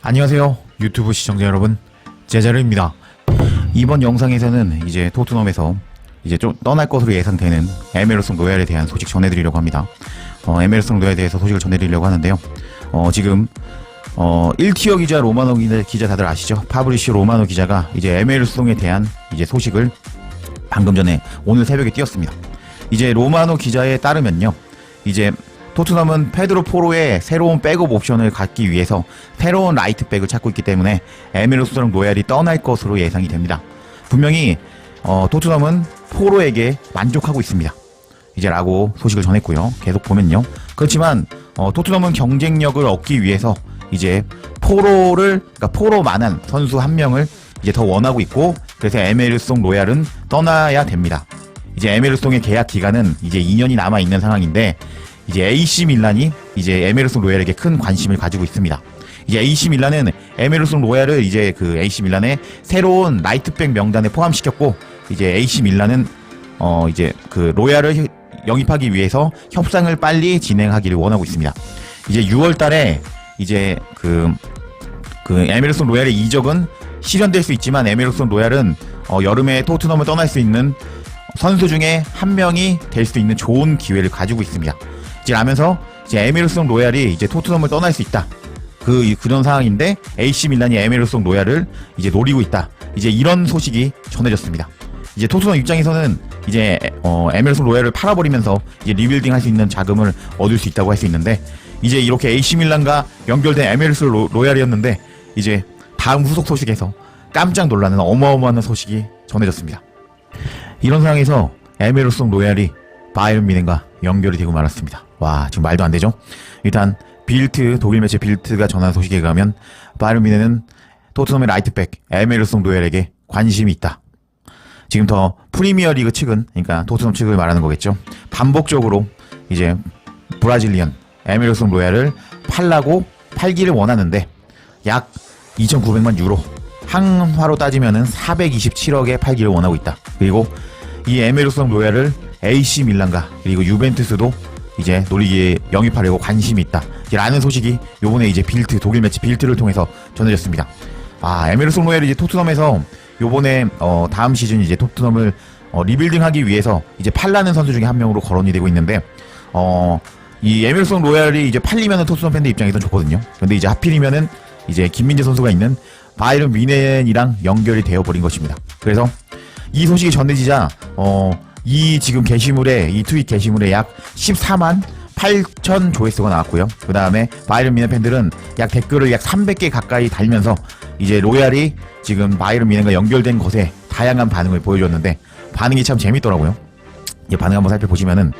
안녕하세요. 유튜브 시청자 여러분 제자르입니다. 이번 영상에서는 이제 토트넘에서 이제 좀 떠날 것으로 예상되는 에메르송 로얄에 대한 소식 전해드리려고 합니다. 어, 에메르송 로얄에 대해서 소식을 전해드리려고 하는데요. 어, 지금 어, 1티어 기자 로마노 기자 다들 아시죠? 파브리시 로마노 기자가 이제 에메르송에 대한 이제 소식을 방금 전에 오늘 새벽에 띄웠습니다. 이제 로마노 기자에 따르면요. 이제 토트넘은 페드로 포로의 새로운 백업 옵션을 갖기 위해서 새로운 라이트백을 찾고 있기 때문에 에메르스랑 로얄이 떠날 것으로 예상이 됩니다. 분명히 어, 토트넘은 포로에게 만족하고 있습니다. 이제 라고 소식을 전했고요. 계속 보면요. 그렇지만 어, 토트넘은 경쟁력을 얻기 위해서 이제 포로를 그러니까 포로만한 선수 한 명을 이제 더 원하고 있고 그래서 에메르송 로얄은 떠나야 됩니다. 이제 에메르송의 계약 기간은 이제 2년이 남아 있는 상황인데 이제 AC 밀란이 이제 에메르송 로얄에게 큰 관심을 가지고 있습니다. 이제 AC 밀란은 에메르송 로얄을 이제 그 AC 밀란의 새로운 라이트백 명단에 포함시켰고 이제 AC 밀란은 어 이제 그 로얄을 영입하기 위해서 협상을 빨리 진행하기를 원하고 있습니다. 이제 6월달에 이제 그그 에메르송 로얄의 이적은 실현될 수 있지만 에메르송 로얄은 어 여름에 토트넘을 떠날 수 있는 선수 중에 한 명이 될 수 있는 좋은 기회를 가지고 있습니다. 라면서 이제 에메르송 로얄이 이제 토트넘을 떠날 수 있다. 그 그런 상황인데 AC 밀란이 에메르송 로얄을 이제 노리고 있다. 이제 이런 소식이 전해졌습니다. 이제 토트넘 입장에서는 이제 어, 에메르송 로얄을 팔아버리면서 이제 리빌딩 할 수 있는 자금을 얻을 수 있다고 할 수 있는데 이제 이렇게 AC 밀란과 연결된 에메르송 로- 로얄이었는데 이제 다음 후속 소식에서 깜짝 놀라는 어마어마한 소식이 전해졌습니다. 이런 상황에서 에메르송 로얄이 바이른 미넨과 연결이 되고 말았습니다. 와 지금 말도 안 되죠? 일단 빌트 독일 매체 빌트가 전한 소식에 의하면 바이른 미넨은 토트넘의 라이트백 에메르송 로얄에게 관심이 있다. 지금 더 프리미어리그 측은 그러니까 토트넘 측을 말하는 거겠죠. 반복적으로 이제 브라질리언 에메르송 로얄을 팔라고 팔기를 원하는데 약 2,900만 유로 항화로 따지면은 427억에 팔기를 원하고 있다. 그리고 이 에메르송 로얄을 AC 밀란과 그리고 유벤투스도 이제 노리기에 영입하려고 관심이 있다. 라는 소식이 요번에 이제 빌트 독일 매체 빌트를 통해서 전해졌습니다. 아 에메르송 로얄이 이제 토트넘에서 요번에 어 다음 시즌 이제 토트넘을 어, 리빌딩하기 위해서 이제 팔라는 선수 중에 한 명으로 거론이 되고 있는데 어 이 에메르송 로얄이 이제 팔리면은 토트넘 팬들 입장에선 좋거든요. 근데 이제 하필이면은 이제 김민재 선수가 있는 바이른 미넨이랑 연결이 되어 버린 것입니다. 그래서 이 소식이 전해지자 어 이 지금 게시물에 이 트윗 게시물에 약 14만 8천 조회수가 나왔고요. 그 다음에 바이른 미넨 팬들은 약 댓글을 약 300개 가까이 달면서 이제 로얄이 지금 바이른 미넨과 연결된 것에 다양한 반응을 보여줬는데 반응이 참 재밌더라고요. 이 반응 한번 살펴보시면은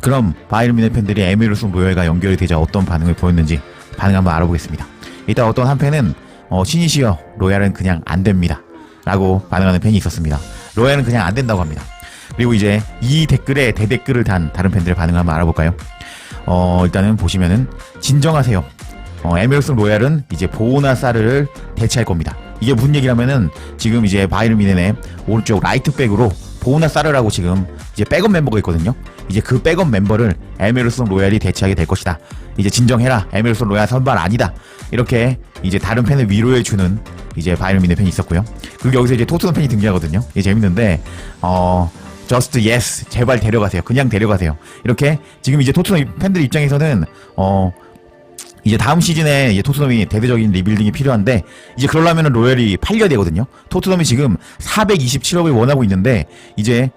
그럼 바이른 미넨 팬들이 에메르송 로얄과 연결이 되자 어떤 반응을 보였는지 반응 한번 알아보겠습니다. 일단 어떤 한 팬은 어, 신이시여 로얄은 그냥 안 됩니다. 라고 반응하는 팬이 있었습니다. 로얄은 그냥 안 된다고 합니다. 그리고 이제 이 댓글에 대댓글을 단 다른 팬들의 반응을 한번 알아볼까요? 어, 일단은 보시면은 진정하세요. 어, 에메르슨 로얄은 이제 보오나 사르를 대체할 겁니다. 이게 무슨 얘기냐면은 지금 이제 바이른 미넨의 오른쪽 라이트 백으로 보오나 사르라고 지금 이제 백업 멤버가 있거든요. 이제 그 백업 멤버를 에메르슨 로얄이 대체하게 될 것이다. 이제 진정해라. 에메르슨 로얄 선발 아니다. 이렇게 이제 다른 팬을 위로해 주는 이제 바이른 미넨 팬이 있었고요. 그리고 여기서 이제 토트넘 팬이 등장하거든요. 이게 재밌는데 어 just yes 제발 데려가세요. 그냥 데려가세요. 이렇게 지금 이제 토트넘 팬들 입장에서는 어 이제 다음 시즌에 이제 토트넘이 대대적인 리빌딩이 필요한데 이제 그러려면 로열이 팔려야 되거든요. 토트넘이 지금 427억을 원하고 있는데 이제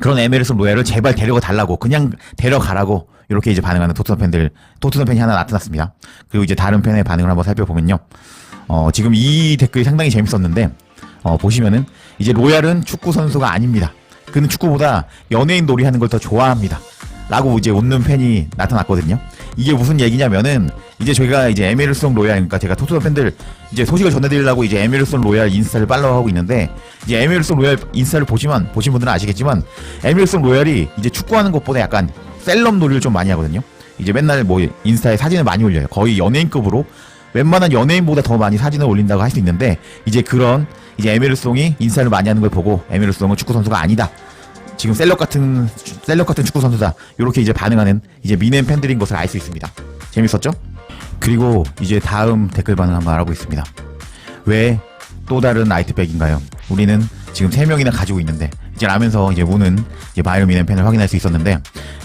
그런 에메르슨 로얄을 제발 데려가 달라고 그냥 데려가라고 이렇게 이제 반응하는 토트넘 팬들 토트넘 팬이 하나 나타났습니다. 그리고 이제 다른 팬의 반응을 한번 살펴보면요. 어, 지금 이 댓글이 상당히 재밌었는데 어, 보시면은 이제 로얄은 축구 선수가 아닙니다. 그는 축구보다 연예인 놀이 하는 걸 더 좋아합니다. 라고 이제 웃는 팬이 나타났거든요. 이게 무슨 얘기냐면은 이제 저희가 이제 에메르송 로얄 그러니까 제가 토트넘 팬들 이제 소식을 전해드리려고 이제 에메르송 로얄 인스타를 팔로우하고 있는데 이제 에메르송 로얄 인스타를 보시면 보신 분들은 아시겠지만 에메르송 로얄이 이제 축구하는 것보다 약간 셀럽 놀이를 좀 많이 하거든요. 이제 맨날 뭐 인스타에 사진을 많이 올려요. 거의 연예인급으로 웬만한 연예인보다 더 많이 사진을 올린다고 할 수 있는데 이제 그런 이제 에메르송이 인스타를 많이 하는 걸 보고 에메르송은 축구 선수가 아니다. 지금 셀럽 같은 셀럽 같은 축구 선수다. 이렇게 이제 반응하는 이제 미넨 팬들인 것을 알 수 있습니다. 재밌었죠? 그리고 이제 다음 댓글 반응 한번 알아보겠습니다. 왜 또 다른 나이트백인가요? 우리는 지금 3명이나 가지고 있는데 이제 라면서 이제 문은 이제 바이럴 미넨 펜을 확인할 수 있었는데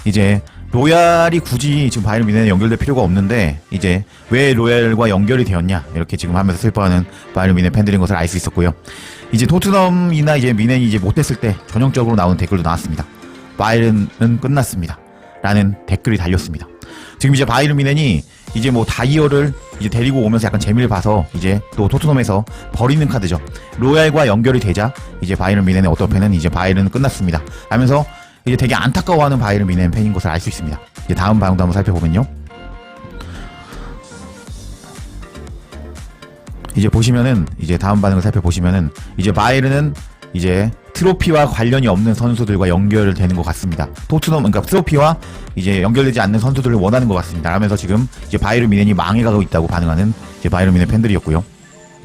이제 로얄이 굳이 지금 바이럴 미넨에 연결될 필요가 없는데 이제 왜 로얄과 연결이 되었냐 이렇게 지금 하면서 슬퍼하는 바이럴 미넨 팬들인 것을 알 수 있었고요. 이제 토트넘이나 이제 미넨이 이제 못했을 때 전형적으로 나오는 댓글도 나왔습니다. 바이른은 끝났습니다. 라는 댓글이 달렸습니다. 지금 이제 바이른 미넨이 이제 뭐 다이어를 이제 데리고 오면서 약간 재미를 봐서 이제 또 토트넘에서 버리는 카드죠. 로얄과 연결이 되자 이제 바이른 미넨의 어떤 팬은 이제 바이른은 끝났습니다. 하면서 이제 되게 안타까워하는 바이른 미넨 팬인 것을 알 수 있습니다. 이제 다음 방도 한번 살펴보면요. 이제 보시면은 이제 다음 반응을 살펴보시면은 이제 바이른은 이제 트로피와 관련이 없는 선수들과 연결되는 것 같습니다. 토트넘 그러니까 트로피와 이제 연결되지 않는 선수들을 원하는 것 같습니다. 라면서 지금 이제 바이른 미넨이 망해가고 있다고 반응하는 이제 바이른 미넨 팬들이었고요.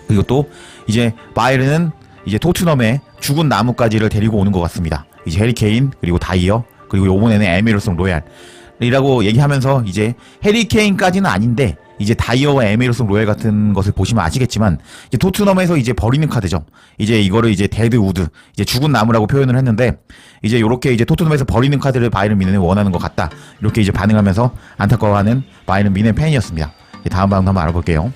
그리고 또 이제 바이른은 이제 토트넘에 죽은 나뭇가지를 데리고 오는 것 같습니다. 이제 해리 케인 그리고 다이어 그리고 요번에는 에메르송 로얄이라고 얘기하면서 이제 해리 케인까지는 아닌데 이제 다이어와 에메르송 로얄 같은 것을 보시면 아시겠지만 이제 토트넘에서 이제 버리는 카드죠. 이제 이거를 이제 데드 우드 이제 죽은 나무라고 표현을 했는데 이제 요렇게 이제 토트넘에서 버리는 카드를 바이른 미넨이 원하는 것 같다. 이렇게 이제 반응하면서 안타까워하는 바이른 미넨 팬이었습니다. 다음 반응 한번 알아볼게요.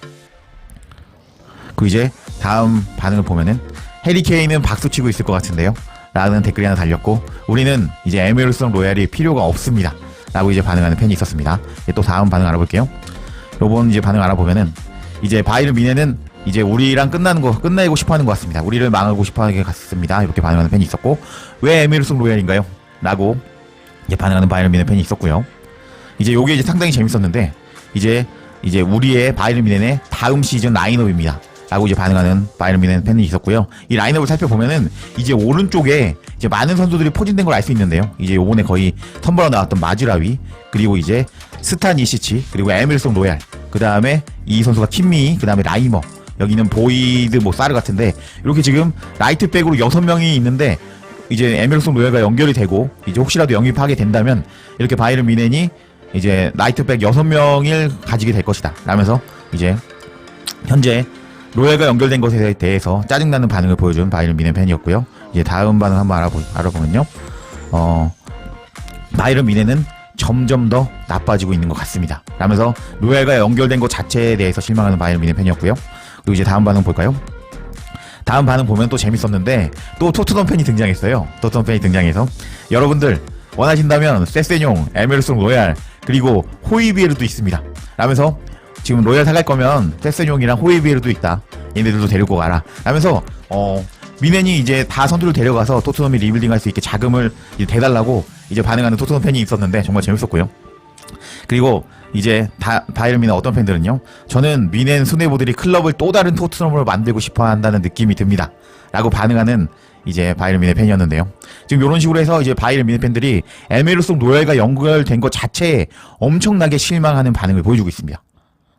그 이제 다음 반응을 보면은 해리 케인은 박수 치고 있을 것 같은데요. 라는 댓글이 하나 달렸고 우리는 이제 에메르송 로얄이 필요가 없습니다. 라고 이제 반응하는 팬이 있었습니다. 또 다음 반응 알아볼게요. 요번 이제 반응 알아보면은 이제 바이른 미네는 이제 우리랑 끝나는 거 끝내고 싶어하는 것 같습니다. 우리를 망하고 싶어하는 게 같습니다. 이렇게 반응하는 팬이 있었고 왜 에메르송 로얄인가요? 라고 이제 반응하는 바이른 미네 팬이 있었고요. 이제 요게 이제 상당히 재밌었는데 이제 이제 우리의 바이른 미넨의 다음 시즌 라인업입니다. 라고 이제 반응하는 바이른 미넨 팬이 있었고요. 이 라인업을 살펴보면은 이제 오른쪽에 이제 많은 선수들이 포진된 걸 알 수 있는데요. 이제 요번에 거의 텀블러 나왔던 마즈라위 그리고 이제 스타니시치 그리고 에밀송 로얄 그 다음에 이 선수가 킴미 그 다음에 라이머 여기는 보이드 뭐 사르 같은데 이렇게 지금 라이트 백으로 여섯 명이 있는데 이제 에밀송 로얄과 연결이 되고 이제 혹시라도 영입하게 된다면 이렇게 바이른 미넨이 이제 라이트백 여섯 명을 가지게 될 것이다 라면서 이제 현재 로얄과 연결된 것에 대해서 짜증나는 반응을 보여준 바이른 미넨 팬이었고요. 이제 다음 반응 한번 알아보, 알아보면요. 어, 바이른 미넨은 점점 더 나빠지고 있는 것 같습니다. 라면서 로얄과 연결된 것 자체에 대해서 실망하는 바이른 미넨 팬이었고요. 그리고 이제 다음 반응 볼까요? 다음 반응 보면 또 재밌었는데 또 토트넘 팬이 등장했어요. 토트넘 팬이 등장해서 여러분들 원하신다면 세세뇽, 에메르송 로얄 그리고 호이비에르도 있습니다. 라면서 지금 로얄 사갈 거면 세세뇽이랑 호이비에르도 있다. 얘네들도 데리고 가라. 라면서 어 미넨이 이제 다 선수를 데려가서 토트넘이 리빌딩할 수 있게 자금을 이제 대달라고 이제 반응하는 토트넘 팬이 있었는데 정말 재밌었고요. 그리고 이제 다, 바이른 미넨 어떤 팬들은요. 저는 미넨 수뇌부들이 클럽을 또 다른 토트넘으로 만들고 싶어 한다는 느낌이 듭니다. 라고 반응하는 이제 미넨 팬이었는데요. 지금 이런 식으로 해서 이제 미넨 팬들이 에메르송 로얄과 연결된 것 자체에 엄청나게 실망하는 반응을 보여주고 있습니다.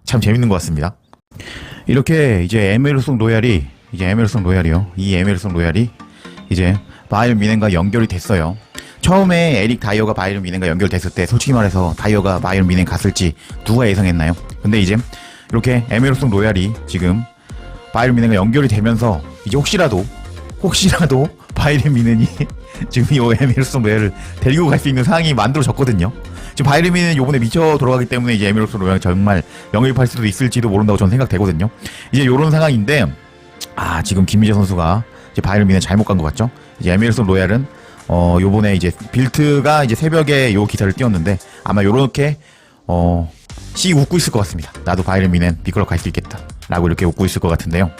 참 재밌는 것 같습니다. 이렇게 이제 에메르송 로얄이 이제 에메르송 로얄이요. 이 에메르송 로얄이 이제 바이른 미넨과 연결이 됐어요. 처음에 에릭 다이어가 바이른 미넨과 연결됐을 때 솔직히 말해서 다이어가 바이른 미넨 갔을지 누가 예상했나요? 근데 이제 이렇게 에메르송 로얄이 지금 바이른 미넨과 연결이 되면서 이제 혹시라도 혹시라도 바이른 미넨이 지금 이 에메르송 로얄을 데리고 갈 수 있는 상황이 만들어졌거든요. 지금 바이른 미넨은 요번에 미쳐 돌아가기 때문에 이제 로얄 정말 영입할 수도 있을지도 모른다고 저는 생각되거든요. 이제 요런 상황인데 아 지금 김민재 선수가 이제 바이른 미넨 잘못 간 것 같죠? 이제 에메르송 로얄은 어 요번에 이제 빌트가 이제 새벽에 요 기사를 띄웠는데 아마 요렇게 어 씨 웃고 있을 것 같습니다. 나도 미넨 비클럽 갈수 있겠다. 라고 이렇게 웃고 있을 것 같은데요.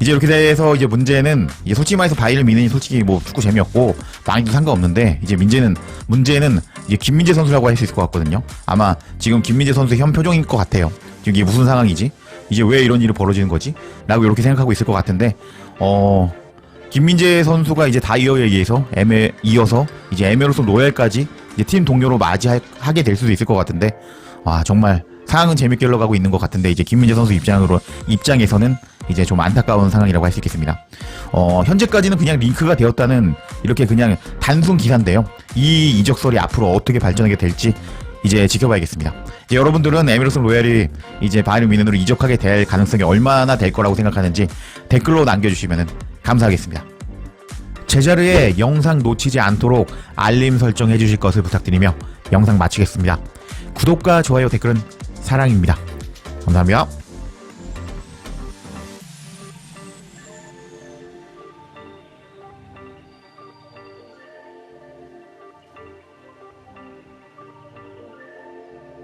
이제 이렇게 돼서 이제 문제는 이제 솔직히 말해서 바이른 미넨이 솔직히 뭐 축구 재미없고 망해도 상관없는데 이제 문제는 문제는 이제 김민재 선수라고 할 수 있을 것 같거든요. 아마 지금 김민재 선수의 현 표정일 것 같아요. 이게 무슨 상황이지? 이제 왜 이런 일이 벌어지는 거지? 라고 이렇게 생각하고 있을 것 같은데 어 김민재 선수가 이제 다이어에 의해서 에메 이어서 이제 에메로스 로얄까지 이제 팀 동료로 맞이하게 될 수도 있을 것 같은데 와 정말 상황은 재밌게 흘러가고 있는 것 같은데 이제 김민재 선수 입장으로 입장에서는 이제 좀 안타까운 상황이라고 할 수 있겠습니다. 어 현재까지는 그냥 링크가 되었다는 이렇게 그냥 단순 기사인데요. 이 이적설이 앞으로 어떻게 발전하게 될지 이제 지켜봐야겠습니다. 이제 여러분들은 에미로스 로얄이 이제 바이에른 뮌헨으로 이적하게 될 가능성이 얼마나 될 거라고 생각하는지 댓글로 남겨주시면 감사하겠습니다. 제자르의 영상 놓치지 않도록 알림 설정해 주실 것을 부탁드리며 영상 마치겠습니다. 구독과 좋아요 댓글은 사랑입니다. 감사합니다.